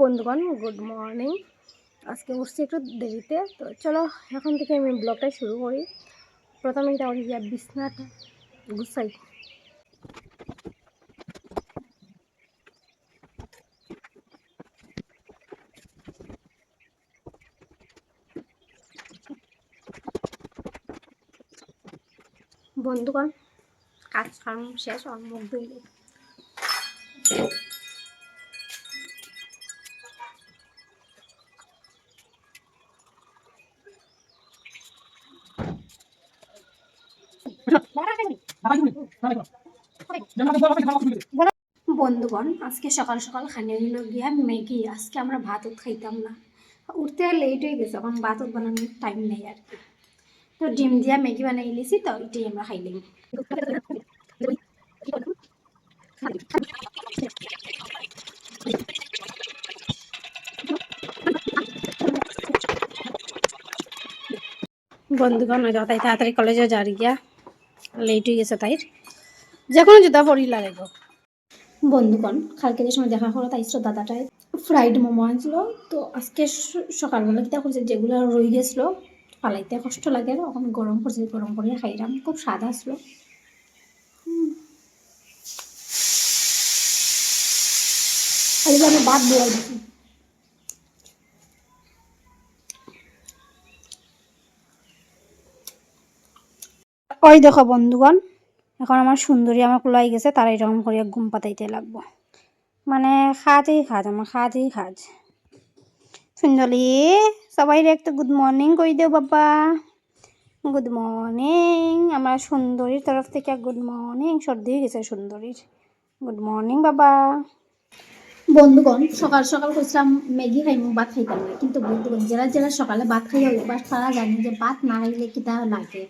বন্ধুগণ good morning আজকে উঠছি একটু দেরিতে, তো চলো এখন থেকে আমি ব্লগটা শুরু করি। প্রথমে এটা গিয়া বিছনাটা গুছাই। বন্ধুগণ কাজ কাম শেষ আমার মুখ বন্ধুগণ, আজকে সকাল সকাল খানিয়ে গিয়া ম্যাগি। আজকে আমরা ভাত খাইতাম না। উঠতে লেট হয়ে গেছে এখন ভাত বানানোর টাইম নেই আর কি। তো ডিম দিয়া ম্যাগি বানাই লিছি তো এটাই আমরা খাইলাম বন্ধুগণ, ওই তাই তাড়াতাড়ি কলেজে যার গিয়া লেট হয়ে গেছে তাই যে কোনো জুতা পড়িলা রেগো বন্ধুগণ, কালকে যে সময় দেখা করো তাই দাদাটাই ফ্রাইড মোমো আনছিল। তো আজকে সকালবেলা কিতা করছে যেগুলো রয়ে গেছিল ফালাইতে কষ্ট লাগে এখন গরম করছে গরম করে খাইলাম। খুব স্বাদ আসলো। আমি ভাত দিয়ে দিচ্ছি ওই দেখো বন্ধুগণ, এখন আমার সুন্দরী আমার কুলাই গেছে, তারা এরকম করে ঘুম পাতাইতে লাগবো। মানে খাজই খাজ, আমার খাজই খাজ। সুন্দরী, সবাই একটা গুড মর্নিং কই দেও বাবা। গুড মর্নিং আমার সুন্দরীর তরফ থেকে গুড মর্নিং সর্দি হয়ে গেছে সুন্দরীর। গুড মর্নিং বাবা। বন্ধুগণ, সকাল সকাল কইছিলাম ম্যাগি খাইমু, ভাত খাইতাম না। কিন্তু বন্ধুগণ, যারা যারা সকালে ভাত খাইয়া অভ্যাস তারা জানে যে ভাত না খাইলে কিতা লাগে।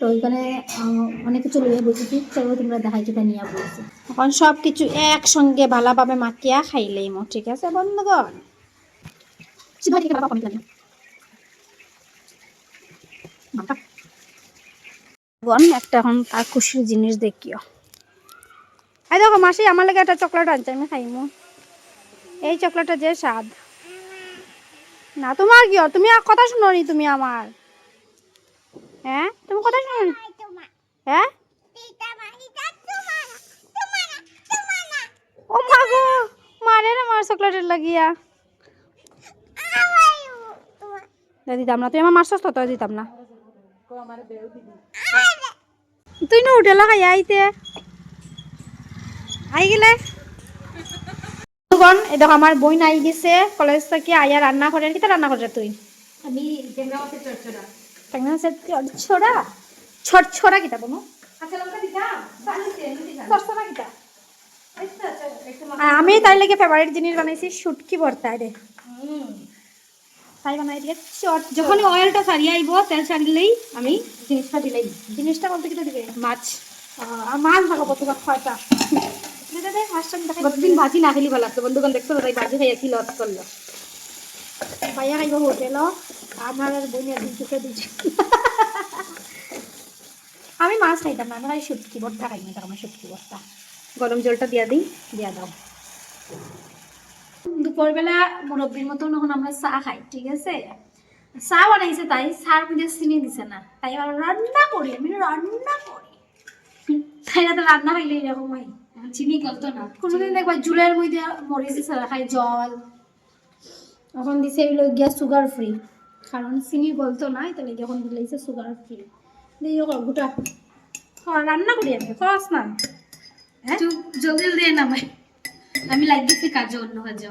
তো ওইখানে অনেক কিছু লইয়া বসেছি চলো তোমরা দেখাই কিতা নিয়ে বলছি এখন সব কিছু একসঙ্গে ভালোভাবে মাখিয়া খাইলেই মো ঠিক আছে বন্ধুগণ? বাবা লাগে একটা এখন তার খুশির জিনিস দেখিও। এই দেখো মাসি আমার লাগে একটা চকলেট আনছে আমি খাইমু এই চকলেটটা যে স্বাদ। না তোমার কি তুমি কথা শুনো নি তুমি আমার। হ্যাঁ? তুমি কথা শুনো? হ্যাঁ? ও মা গো, মারে না মার চকলেটের লাগিয়া। দিতাম না, তুই আমার মারছস তো, তোর দিতাম না। তুই না উঠেলা খাই আইতে। আই গেলে। বন্ধুগণ, এই দেখো আমার বই নাই গেছে, কলেজ থেকে আইয়া রান্না করে কিতা রান্না করে তুই? আমি কিতা আচ্ছা আচ্ছা একটু আর আমি তাই লাগে ফেভারিট জিনিস বানাইছি শুটকি ভর্তা রে তাই বানাই দিয়ে চট যখন অয়েলটা সারিয়ে আইব তেল সারিলেই আমি জিনিসটা দিলেই। জিনিসটা বলতে কিতা দিবে? মাছ। মাছ ভাগো কতটা খয়টা। দিদা দে মাছটা ভাজি না খেলি ভালো লাগতো বন্ধুগণ দেখছ তাই ভাজি খাইয়া কি লস করল? ভাইয়া খাইব হোটেল আমার আর দুই চোখে দিচ্ছে আমি মাছ খাইতাম না আমি খাই শুটকি ভর্তা খাই না আমার শুটকি ভর্তা। গরম জলটা দিয়া দিই দিয়া দাও। দুপুরবেলা মুরব্বীর মতন এখন আমরা চা খাই ঠিক আছে? চা বানাইছে তাই চার মধ্যে চিনি দিছে না তাই আবার রান্না করি আমি রান্না করি। তাই না তো রান্না খাইলে এরকম হয়। চিনি গলতো না। কোনোদিন দেখবা জুলের মধ্যে মরিচ দিছে খাই জল। এখন দিছে এগুলো গিয়া সুগার ফ্রি কারণ চিনি গলতো নাই তাহলে এখন দিলেছে সুগার ফ্রি দিয়ে গোটা হ্যাঁ, রান্না করি আমি খরচ না হ্যাঁ জলদি দিয়ে নামাই। আমি দিছি কাজে অন্য কাজে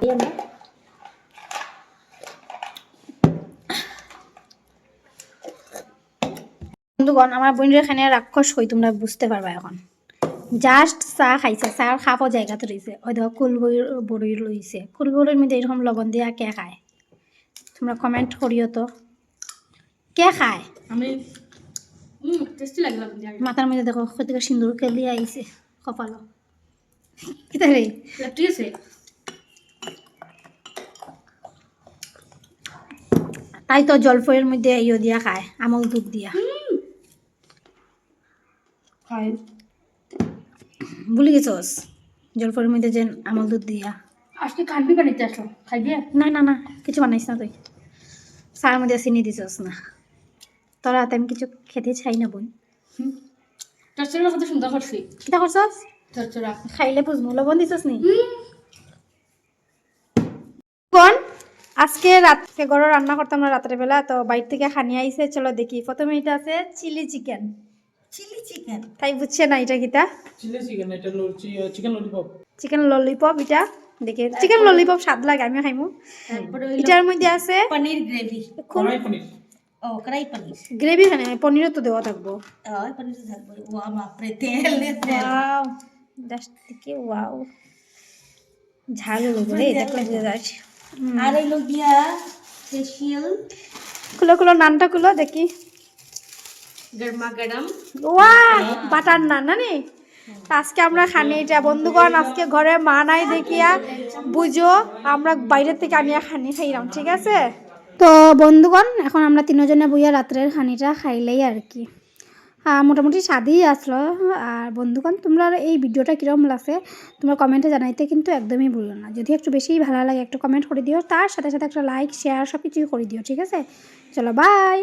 বন্ধুগণ আমার বোনের এখানে রাক্ষস হই তোমরা বুঝতে পারবা এখন। জাস্ট চা খাইছে চার খাপও জায়গাতে রয়েছে ওই দেখো কুলবই বড়ই রয়েছে কুলবড়ির মধ্যে এরকম লবণ দিয়া কে খায়? তোমরা কমেন্ট করিও তো। কে খায়? আমি মাথার মধ্যে দেখো কতিকা সিন্দুর খেলি আইছে কপালো। কিতা রে? লেফটি আছে? তাই তো জলফয়ের মধ্যে ইয়ে দিয়া খায় আমল দুধ দিয়া। হয় ভুলে গেছস? জলফয়ের মধ্যে যে আমল দুধ দিয়া। আজকে কানবি বানিতে আসো খাইবি? না না না কিছু বানাইস না তুই। চার মধ্যে চিনি দিছিস না তোর হাতে আমি কিছু খেতে চাই না বোন। কত সুন্দর করছি কিটা করছস? চচ্চড়া। খাইলে বুঝব লবণ দিছিস নি? কোন আজকে রাতকে গড় রান্না করতাম না রাতের বেলা তো বাইরে থেকে খানি আইছে চলো দেখি। প্রথমে এটা আছে চিলি চিকেন। Chilli chicken? তাই বুঝছে না এটা কিটা চিলি চিকেন এটা চিকেন ললিপপ। চিকেন ললিপপ এটা। দেখে। চিকেন ললিপপ স্বাদ লাগে আমি খাইমু। এটার মধ্যে আছে পনির গ্রেভি। কড়াই পনির। ও কড়াই পনির। গ্রেভি খানে পনিরও তো দেওয়া থাকব। ওই পনির তো থাকবে। ও বাপরে তেল ওয়াও জাস্ট দেখে ওয়াও। ঝাল রে দেখলে বুঝে যাচ্ছে আর হইল গিয়া ফেশিয়াল খুলো খুলো নানটা খুলো দেখি। গরমা গরম ওয়া বাটার নান না নি আজকে আমরা খানি এটা বন্ধুগণ, আজকে ঘরে মা নাই দেখিয়া বুঝো, আমরা বাইরের থেকে আনিয়া খানি খাইলাম, ঠিক আছে? তো বন্ধুগণ, এখন আমরা তিনজনে বইয়া রাত্রের খানিটা খাইলেই আর কি। মোটামুটি স্বাদই আসলো। আর বন্ধুগণ, তোমরা এই ভিডিওটা কীরকম লাগছে, তোমরা কমেন্টে জানাইতে কিন্তু একদমই ভুলো না। যদি একটু বেশি ভালো লাগে, একটু কমেন্ট করে দিও, তার সাথে সাথে একটা লাইক, শেয়ার সব কিছুই করে দিও, ঠিক আছে? চলো বাই